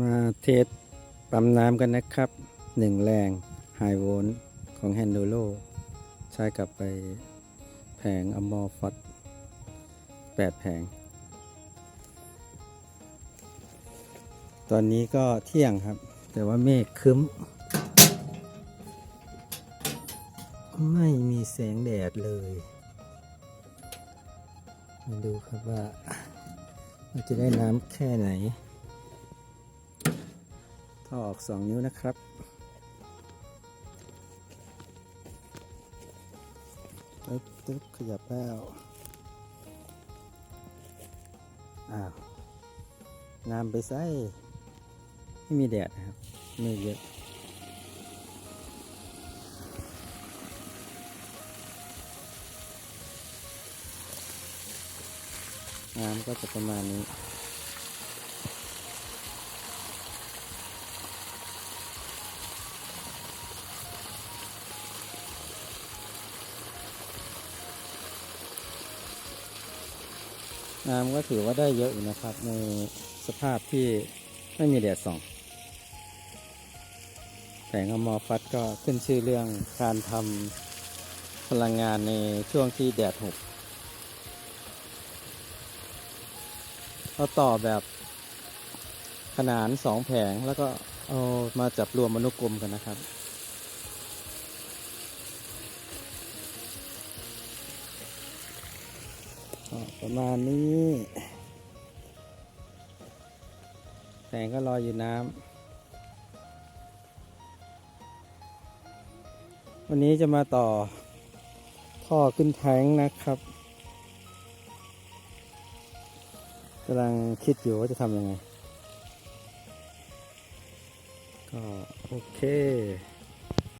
มาเทสปั๊มน้ำกันนะครับหนึ่งแรงไฮโวลต์ของแฮนโดโลใช้กับไปแผงอมอฟอตแปดแผง ตอนนี้ก็เที่ยงครับ แต่ว่าเมฆคึ้ม ไม่มีแสงแดดเลย มาดูครับว่า เราจะได้น้ำแค่ไหน ออกสองนิ้วนะครับ ตึ๊บตึ๊บขยับแล้วอ้าวน้ำไปใส่ไม่มีแดดนะครับไม่เยอะน้ำก็จะประมาณนี้ น้ำก็ถือว่าได้เยอะอยู่นะครับ ในสภาพที่ไม่มีแดดส่องแผงอมอฟัดก็ขึ้นชื่อเรื่องการทำพลังงานในช่วงที่แดดหกเราต่อแบบขนานสองแผงแล้วก็เอามาจับรวมมนุกลมกันนะครับ ประมาณนี้แสงก็ลอยอยู่น้ำวันนี้จะมาต่อท่อขึ้นแทงนะครับกำลังคิดอยู่ว่าจะทำยังไง ก็โอเค